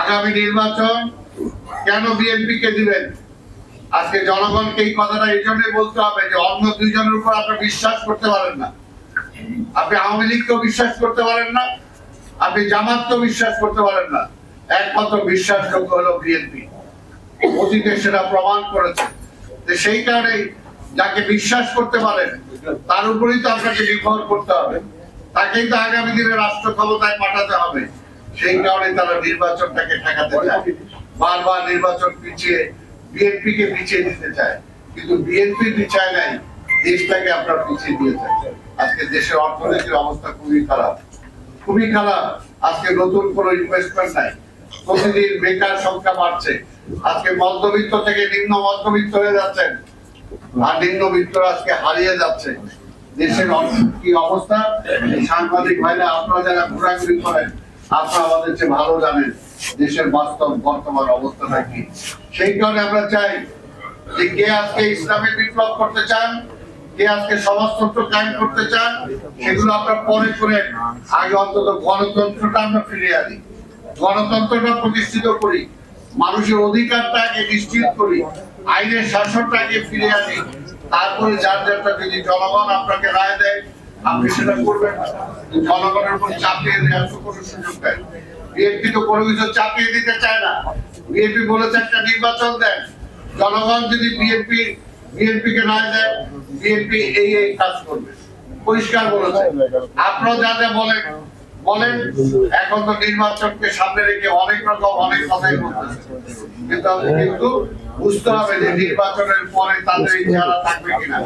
আগামী নির্বাচন কেন বিএনপি কে দিবেন? আজকে জনগণকে এই কথাটা এই জন্যই বলতে হবে যে অন্য দুইজনের উপর আপনি বিশ্বাস করতে পারেন না। আপনি আওয়ামী লীগকেও বিশ্বাস করতে পারেন না, আপনি জামাতকেও বিশ্বাস করতে পারেন না। একমাত্র বিশ্বাসযোগ্য হলো বিএনপি। অতীতে সেটা প্রমাণ করেছে। যে সেই কারণে যাকে বিশ্বাস করতে পারেন, তার উপরেই তো আপনাকে নির্ভর করতে হবে। তাকেই তো আগামী দিনে রাষ্ট্র ক্ষমতায় পাঠাতে হবে। সেই কারণে তারা নির্বাচনটাকে ঠেকাতে চায়। বারবার নির্বাচন পিছিয়ে বিএনপি কে পিছিয়ে দিতে চায়। কিন্তু বিএনপি পিছায় নাই, দেশটাকে আপনার পিছিয়ে দিয়েছে আজকে দেশের অর্থনীতির অবস্থা খুবই খারাপ। খুবই খারাপ। আজকে নতুন কোনো ইনভেস্টমেন্ট নাই। প্রতিদিন বেকার সংখ্যা বাড়ছে। আজকে মধ্যবিত্ত থেকে নিম্ন মধ্যবিত্ত হয়ে যাচ্ছেন। আর নিম্নবিত্তরা আজকে হারিয়ে যাচ্ছে। দেশের কি অবস্থা? সাংবাদিক ভাইরা আপনারা যারা ঘোরাঘুরি করেন আপনারা আমাদের চেয়ে ভালো জানেন দেশের বাস্তব বর্তমান অবস্থাটা কি। সেই কারণে আমরা চাই যে কে আজকে ইসলামী বিপ্লব করতে চান, কে আজকে সমাজতন্ত্র কায়েম করতে চান, সেগুলো পরে করে আগে অন্তত গণতন্ত্রটা আমরা ফিরিয়ে আনি। গণতন্ত্রটা প্রতিষ্ঠিত করি, মানুষের অধিকারটাকে নিশ্চিত করি, আইনের শাসনটাকে ফিরে আনি, তারপরে যার যারটা যদি জনগণ আপনাকে রায় দেয় আপনি সেটা করবেন। জনগণের উপর চাপিয়ে দেওয়ার কোনো সুযোগ বিএনপি তো কোনো কিছু চাপিয়ে দিতে চায় না। বিএনপি বলেছে একটা নির্বাচন দেন। জনগণ যদি বিএনপি বিএনপি কে রায় দেয় বিএনপি এই এই কাজ করবে। পরিষ্কার বলেছে। আপনারা যা যা বলেন বলেন, এখন তো নির্বাচনকে সামনে রেখে অনেক রকম, অনেক কথাই বলতেছে। কিন্তু বুঝতে হবে যে নির্বাচনের পরে তাদের চেহারা থাকবে কিনা।